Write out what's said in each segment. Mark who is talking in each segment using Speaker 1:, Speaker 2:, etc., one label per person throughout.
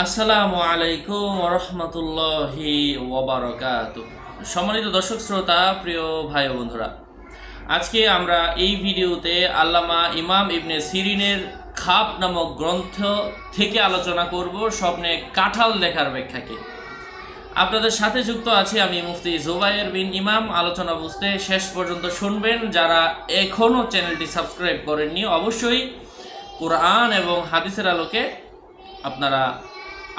Speaker 1: আসসালামু আলাইকুম রহমতুল্লাহি ওবরাকাত সম্মানিত দর্শক, শ্রোতা, প্রিয় ভাই বন্ধুরা, আজকে আমরা এই ভিডিওতে আল্লামা ইমাম ইবনে সিরিনের খাপ নামক গ্রন্থ থেকে আলোচনা করব, স্বপ্নে কাঁঠাল দেখার ব্যাখ্যাকে। আপনাদের সাথে যুক্ত আছি আমি মুফতি জুবাইর বিন ইমাম। আলোচনা বুঝতে শেষ পর্যন্ত শুনবেন। যারা এখনও চ্যানেলটি সাবস্ক্রাইব করেননি, অবশ্যই কোরআন এবং হাদিসের আলোকে আপনারা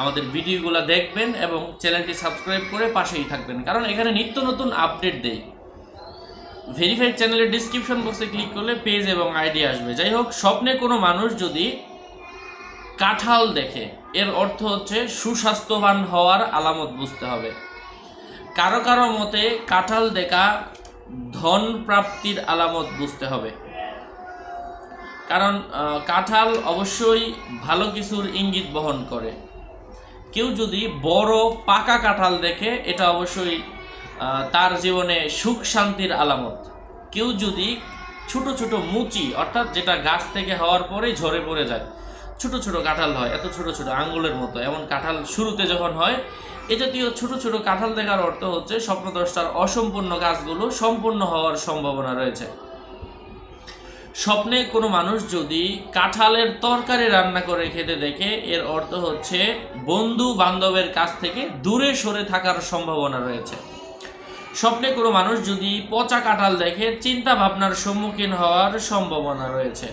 Speaker 1: আমাদের ভিডিওগুলো দেখবেন এবং চ্যানেলটি সাবস্ক্রাইব করে পাশেই থাকবেন। কারণ এখানে নিত্য নতুন আপডেট দেই। ভেরিফাইড চ্যানেলের ডিসক্রিপশন বক্সে ক্লিক করলে পেজ এবং আইডি আসবে। যাই হোক, স্বপ্নে কোনো মানুষ যদি কাঁঠাল দেখে, এর অর্থ হচ্ছে সুস্বাস্থ্যবান হওয়ার আলামত বুঝতে হবে। কারও কারও মতে কাঁঠাল দেখা ধন প্রাপ্তির আলামত বুঝতে হবে। কারণ কাঁঠাল অবশ্যই ভালো কিছুর ইঙ্গিত বহন করে। কেউ যদি বড় পাকা কাঁঠাল দেখে, এটা অবশ্যই তার জীবনে সুখ শান্তির আলামত। কেউ যদি ছোট ছোট মুচি, অর্থাৎ যেটা গাছ থেকে হওয়ার পরেই ঝরে পড়ে যায়, ছোট ছোট কাঁঠাল হয়, এত ছোট ছোট আঙ্গুলের মতো, এমন কাঁঠাল শুরুতে যখন হয়, এ জাতীয় ছোট ছোট কাঁঠাল দেখার অর্থ হচ্ছে স্বপ্নদ্রষ্টার অসম্পূর্ণ কাজগুলো সম্পূর্ণ হওয়ার সম্ভাবনা রয়েছে। স্বপ্নে কোনো মানুষ যদি কাঁঠালের তরকারি রান্না করে খেতে দেখে, এর অর্থ হচ্ছে বন্ধু বান্ধবের কাছ থেকে দূরে সরে থাকার সম্ভাবনা রয়েছে। স্বপ্নে কোনো মানুষ যদি পচা কাঁঠাল দেখে চিন্তা ভাবনার সম্মুখীন হওয়ার সম্ভাবনা রয়েছে।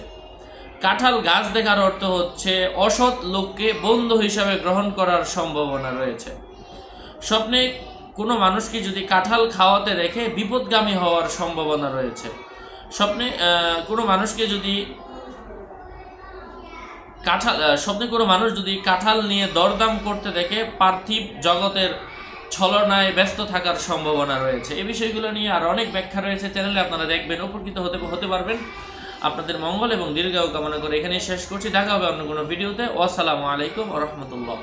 Speaker 1: কাঁঠাল গাছ দেখার অর্থ হচ্ছে অসৎ লোককে বন্ধু হিসাবে গ্রহণ করার সম্ভাবনা রয়েছে। স্বপ্নে কোনো মানুষকে যদি কাঁঠাল খাওয়াতে দেখে, বিপদগামী হওয়ার সম্ভাবনা রয়েছে। স্বপ্নে কোনো মানুষকে যদি কাঁঠাল স্বপ্নে কোনো মানুষ যদি কাঁঠাল নিয়ে দরদাম করতে দেখে, পার্থিব জগতের ছলনায় ব্যস্ত থাকার সম্ভাবনা রয়েছে। এই বিষয়গুলো নিয়ে আর অনেক ব্যাখ্যা রয়েছে। চ্যানেলে আপনারা দেখবেন, উপকৃত হতে হতে পারবেন। আপনাদের মঙ্গল এবং দীর্ঘায়ু কামনা করে এখানেই শেষ করছি। দেখা হবে অন্য কোনো ভিডিওতে। ওয়াসালামু আলাইকুম রহমতুল্লাহ।